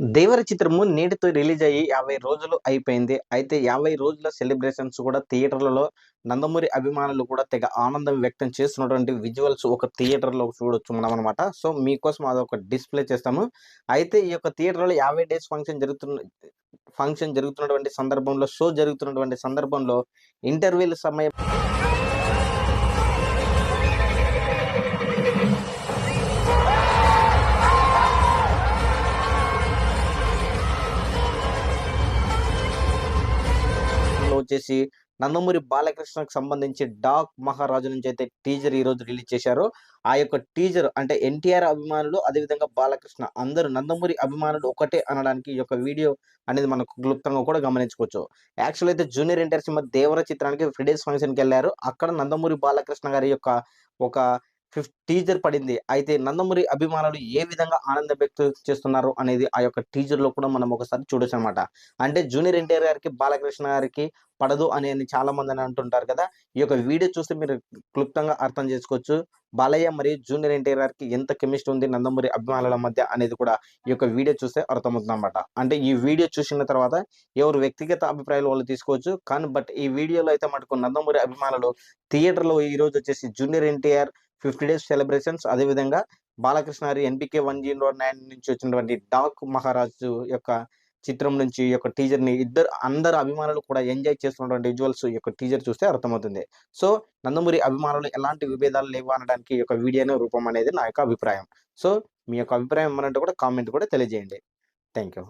దేవర చిత్రము నేటితో రిలీజ్ అయ్యి యాభై రోజులు అయిపోయింది. అయితే యాభై రోజుల సెలబ్రేషన్స్ కూడా థియేటర్లలో నందమూరి అభిమానులు కూడా తెగ ఆనందం వ్యక్తం చేస్తున్నటువంటి విజువల్స్ ఒక థియేటర్లో చూడొచ్చు మనం అనమాట సో మీకోసం అదొక డిస్ప్లే చేస్తాము అయితే ఈ యొక్క థియేటర్లో యాభై డేస్ ఫంక్షన్ జరుగుతున్న ఫంక్షన్ జరుగుతున్నటువంటి సందర్భంలో షో జరుగుతున్నటువంటి సందర్భంలో ఇంటర్వ్యూల సమయం వచ్చేసి నందమూరి బాలకృష్ణకు సంబంధించి డాక్ మహారాజు నుంచి అయితే టీజర్ ఈ రోజు రిలీజ్ చేశారు. ఆ యొక్క టీజర్ అంటే ఎన్టీఆర్ అభిమానులు అదేవిధంగా బాలకృష్ణ అందరూ నందమూరి అభిమానులు ఒకటే అనడానికి ఈ యొక్క వీడియో అనేది మనకు క్లుప్తంగా కూడా గమనించుకోవచ్చు. యాక్చువల్ అయితే జూనియర్ ఎన్టీఆర్ సినిమా దేవర చిత్రానికి ఫ్రిడేస్ ఫంక్షన్కి వెళ్ళారు. అక్కడ నందమూరి బాలకృష్ణ గారి యొక్క ఒక ఫిఫ్త్ టీజర్ పడింది. అయితే నందమూరి అభిమానులు ఏ విధంగా ఆనందం వ్యక్తం చేస్తున్నారు అనేది ఆ యొక్క టీజర్లో కూడా మనం ఒకసారి చూడొచ్చు అనమాట అంటే జూనియర్ ఎన్టీఆర్ గారికి బాలకృష్ణ గారికి పడదు అని అని చాలా మంది అని అంటుంటారు కదా. ఈ యొక్క వీడియో చూస్తే మీరు క్లుప్తంగా అర్థం చేసుకోవచ్చు. బాలయ్య మరియు జూనియర్ ఎన్టీఆర్ గారికి ఎంత కెమిస్ట్రీ ఉంది నందమూరి అభిమానుల మధ్య అనేది కూడా ఈ యొక్క వీడియో చూస్తే అర్థమవుతుంది అనమాట అంటే ఈ వీడియో చూసిన తర్వాత ఎవరు వ్యక్తిగత అభిప్రాయాలు వాళ్ళు తీసుకోవచ్చు. కానీ బట్ ఈ వీడియోలో అయితే మటుకు నందమూరి అభిమానులు థియేటర్లో ఈ రోజు వచ్చేసి junior NTR fifty days celebrations. అదేవిధంగా బాలకృష్ణ గారి ఎన్పికే వన్ జీరో నైన్ నుంచి వచ్చినటువంటి డాక్ మహారాజు యొక్క చిత్రం నుంచి ఈ యొక్క టీజర్ని ఇద్దరు అందరు అభిమానులు కూడా ఎంజాయ్ చేస్తున్నటువంటి విజువల్స్ ఈ యొక్క టీజర్ చూస్తే అర్థమవుతుంది. సో నందమూరి అభిమానులు ఎలాంటి విభేదాలు లేవు అనడానికి ఈ యొక్క వీడియోనే రూపం అనేది నా యొక్క అభిప్రాయం. సో మీ యొక్క అభిప్రాయం ఏమనంటే కూడా కామెంట్ కూడా తెలియజేయండి. Thank you